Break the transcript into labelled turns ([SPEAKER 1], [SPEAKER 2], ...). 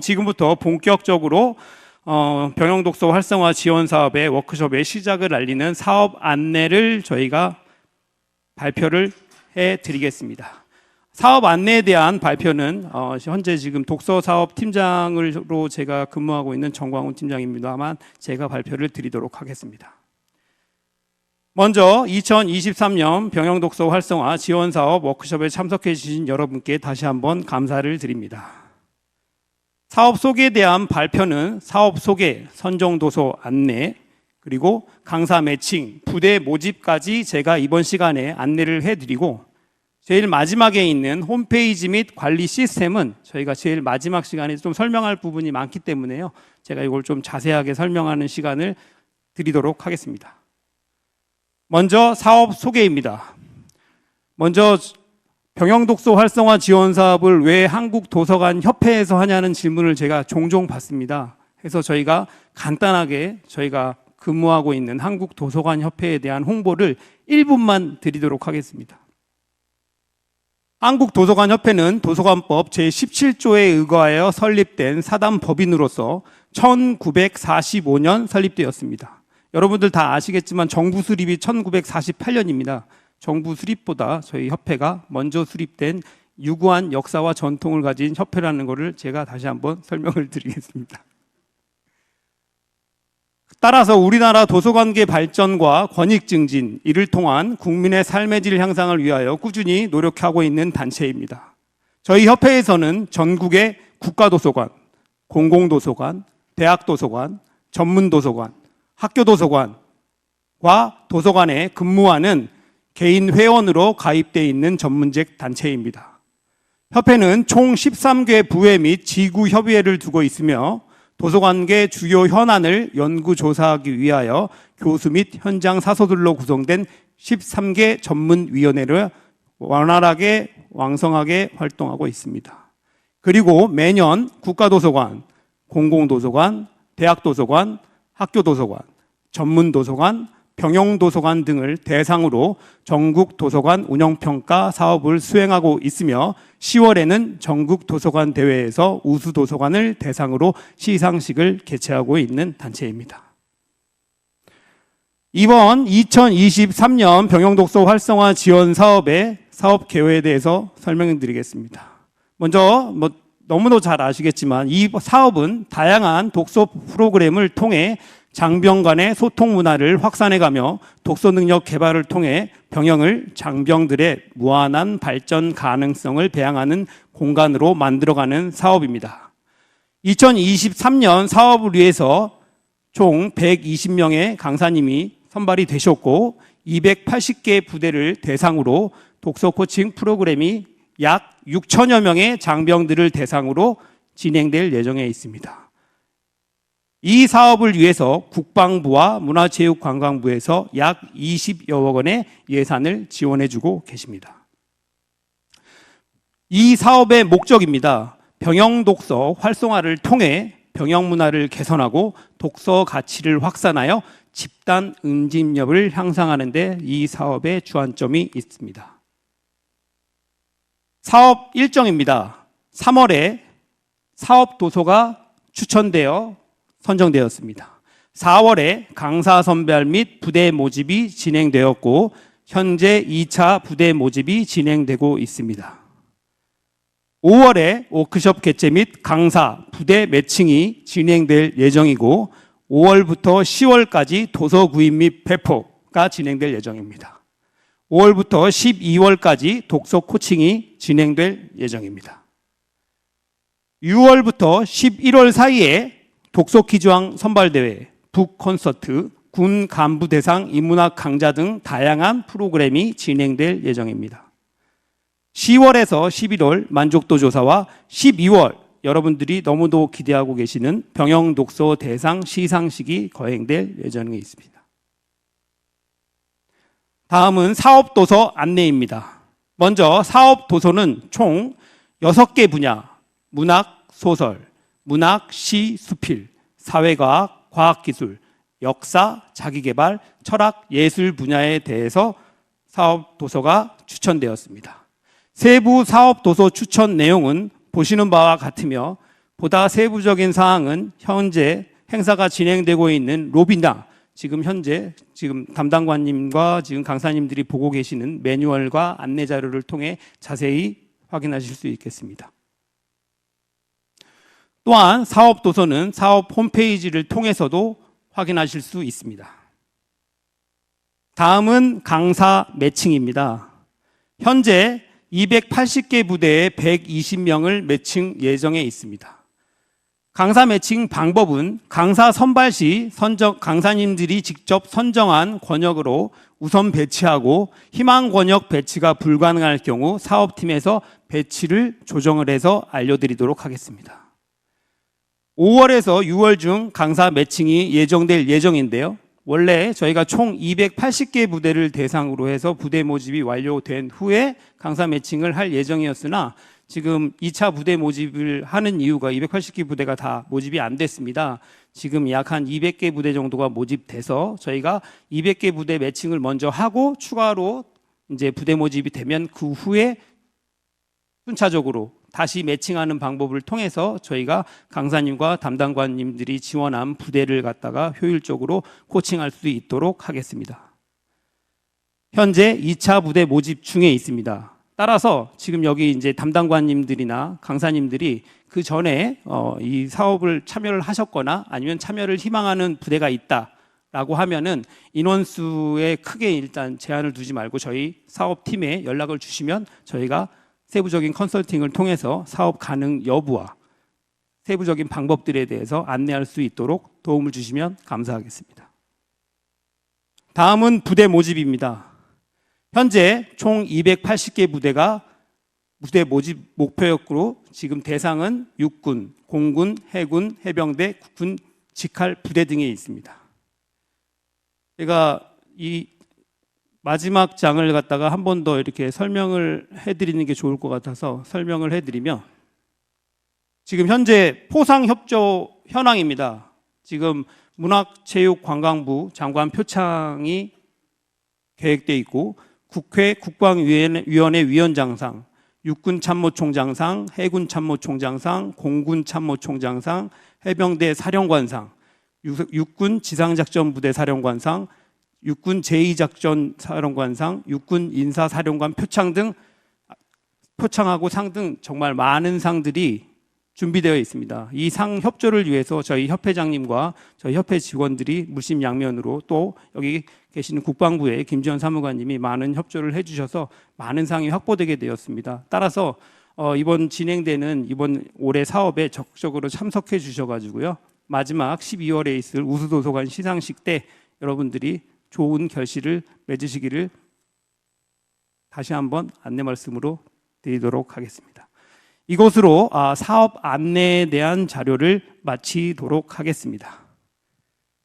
[SPEAKER 1] 지금부터 본격적으로 어, 병영 독서 활성화 지원 사업의 워크숍의 시작을 알리는 사업 안내를 저희가 발표를 해 드리겠습니다. 사업 안내에 대한 발표는 어, 현재 지금 독서 사업 팀장으로 제가 근무하고 있는 정광훈 팀장입니다만 제가 발표를 드리도록 하겠습니다. 먼저 2023년 병영 독서 활성화 지원 사업 워크숍에 참석해 주신 여러분께 다시 한번 감사를 드립니다. 사업 소개에 대한 발표는 사업 소개, 선정 도서 안내, 그리고 강사 매칭, 부대 모집까지 제가 이번 시간에 안내를 해드리고 제일 마지막에 있는 홈페이지 및 관리 시스템은 저희가 제일 마지막 시간에 좀 설명할 부분이 많기 때문에요. 제가 이걸 좀 자세하게 설명하는 시간을 드리도록 하겠습니다. 먼저 사업 소개입니다. 먼저 병영독서 활성화 지원 사업을 왜 한국도서관 협회에서 하냐는 질문을 제가 종종 받습니다. 그래서 저희가 간단하게 저희가 근무하고 있는 한국도서관 협회에 대한 홍보를 1분만 드리도록 하겠습니다. 한국도서관 협회는 도서관법 제17조에 의거하여 설립된 사단 법인으로서 1945년 설립되었습니다. 여러분들 다 아시겠지만 정부 수립이 1948년입니다. 정부 수립보다 저희 협회가 먼저 수립된 유구한 역사와 전통을 가진 협회라는 것을 제가 다시 한번 설명을 드리겠습니다. 따라서 우리나라 도서관계 발전과 권익 증진 이를 통한 국민의 삶의 질 향상을 위하여 꾸준히 노력하고 있는 단체입니다. 저희 협회에서는 전국의 국가도서관, 공공도서관, 대학도서관, 전문도서관, 학교도서관과 도서관에 근무하는 개인 회원으로 가입되어 있는 전문직 단체입니다. 협회는 총 13개 부회 및 지구 협의회를 두고 있으며 도서관계 주요 현안을 연구 조사하기 위하여 교수 및 현장 사서들로 구성된 13개 전문위원회를 원활하게 왕성하게 활동하고 있습니다. 그리고 매년 국가도서관, 공공도서관, 대학도서관, 학교도서관, 전문도서관, 병영도서관 등을 대상으로 전국 도서관 운영평가 사업을 수행하고 있으며 10월에는 전국 도서관 대회에서 우수 도서관을 대상으로 시상식을 개최하고 있는 단체입니다. 이번 2023년 병영독서 활성화 지원 사업의 사업 계획에 대해서 설명드리겠습니다. 먼저 뭐 너무도 잘 아시겠지만 이 사업은 다양한 독서 프로그램을 통해 장병 간의 소통 문화를 확산해가며 독서 능력 개발을 통해 병영을 장병들의 무한한 발전 가능성을 배양하는 공간으로 만들어가는 사업입니다. 2023년 사업을 위해서 총 120명의 강사님이 선발이 되셨고 280개 부대를 대상으로 독서 코칭 프로그램이 약 6천여 명의 장병들을 대상으로 진행될 예정에 있습니다. 이 사업을 위해서 국방부와 문화체육관광부에서 약 20여억 원의 예산을 지원해 주고 계십니다. 이 사업의 목적입니다. 병영 독서 활성화를 통해 병영 문화를 개선하고 독서 가치를 확산하여 집단 응집력을 향상하는 데 이 사업의 주안점이 있습니다. 사업 일정입니다. 3월에 사업 도서가 추천되어 선정되었습니다. 4월에 강사 선별 및 부대 모집이 진행되었고 현재 2차 부대 모집이 진행되고 있습니다. 5월에 워크숍 개최 및 강사 부대 매칭이 진행될 예정이고 5월부터 10월까지 도서 구입 및 배포가 진행될 예정입니다. 5월부터 12월까지 독서 코칭이 진행될 예정입니다. 6월부터 11월 사이에 독서 기조왕 선발대회, 북 콘서트, 군 간부 대상 인문학 강좌 등 다양한 프로그램이 진행될 예정입니다. 10월에서 11월 만족도 조사와 12월 여러분들이 너무도 기대하고 계시는 병영 독서 대상 시상식이 거행될 예정에 있습니다. 다음은 사업 도서 안내입니다. 먼저 사업 도서는 총 6개 분야, 문학, 소설, 문학, 시, 수필, 사회과학, 과학기술, 역사, 자기개발, 철학, 예술 분야에 대해서 사업 도서가 추천되었습니다. 세부 사업 도서 추천 내용은 보시는 바와 같으며 보다 세부적인 사항은 현재 행사가 진행되고 있는 로비나 지금 현재 지금 담당관님과 지금 강사님들이 보고 계시는 매뉴얼과 안내 자료를 통해 자세히 확인하실 수 있겠습니다. 또한 사업 도서는 사업 홈페이지를 통해서도 확인하실 수 있습니다. 다음은 강사 매칭입니다. 현재 280개 부대에 120명을 매칭 예정에 있습니다. 강사 매칭 방법은 강사 선발 시 선정, 강사님들이 직접 선정한 권역으로 우선 배치하고 희망 권역 배치가 불가능할 경우 사업팀에서 배치를 조정을 해서 알려드리도록 하겠습니다. 5월에서 6월 중 강사 매칭이 예정될 예정인데요. 원래 저희가 총 280개 부대를 대상으로 해서 부대 모집이 완료된 후에 강사 매칭을 할 예정이었으나 지금 2차 부대 모집을 하는 이유가 280개 부대가 다 모집이 안 됐습니다. 지금 약 한 200개 부대 정도가 모집돼서 저희가 200개 부대 매칭을 먼저 하고 추가로 이제 부대 모집이 되면 그 후에 순차적으로 다시 매칭하는 방법을 통해서 저희가 강사님과 담당관님들이 지원한 부대를 갖다가 효율적으로 코칭할 수 있도록 하겠습니다. 현재 2차 부대 모집 중에 있습니다. 따라서 지금 여기 이제 담당관님들이나 강사님들이 그 전에 어, 이 사업을 참여를 하셨거나 아니면 참여를 희망하는 부대가 있다 라고 하면은 인원수에 크게 일단 제한을 두지 말고 저희 사업팀에 연락을 주시면 저희가 세부적인 컨설팅을 통해서 사업 가능 여부와 세부적인 방법들에 대해서 안내할 수 있도록 도움을 주시면 감사하겠습니다. 다음은 부대 모집입니다. 현재 총 280개 부대가 부대 모집 목표였고 지금 대상은 육군, 공군, 해군, 해병대, 군 직할 부대 등에 있습니다. 제가 이 마지막 장을 갖다가 한 번 더 이렇게 설명을 해드리는 게 좋을 것 같아서 설명을 해드리면 지금 현재 포상 협조 현황입니다. 지금 문화체육관광부 장관 표창이 계획돼 있고 국회 국방위원회 위원장상, 육군 참모총장상, 해군 참모총장상, 공군 참모총장상, 해병대 사령관상, 육군 지상작전부대 사령관상, 육군 제2작전 사령관상, 육군 인사사령관 표창 등 표창하고 상 등 정말 많은 상들이 준비되어 있습니다. 이 상 협조를 위해서 저희 협회장님과 저희 협회 직원들이 물심양면으로 또 여기 계시는 국방부의 김지현 사무관님이 많은 협조를 해주셔서 많은 상이 확보되게 되었습니다. 따라서 어, 이번 진행되는 이번 올해 사업에 적극적으로 참석해 주셔가지고요. 마지막 12월에 있을 우수도서관 시상식 때 여러분들이 좋은 결실을 맺으시기를 다시 한번 안내 말씀으로 드리도록 하겠습니다. 이것으로 아, 사업 안내에 대한 자료를 마치도록 하겠습니다.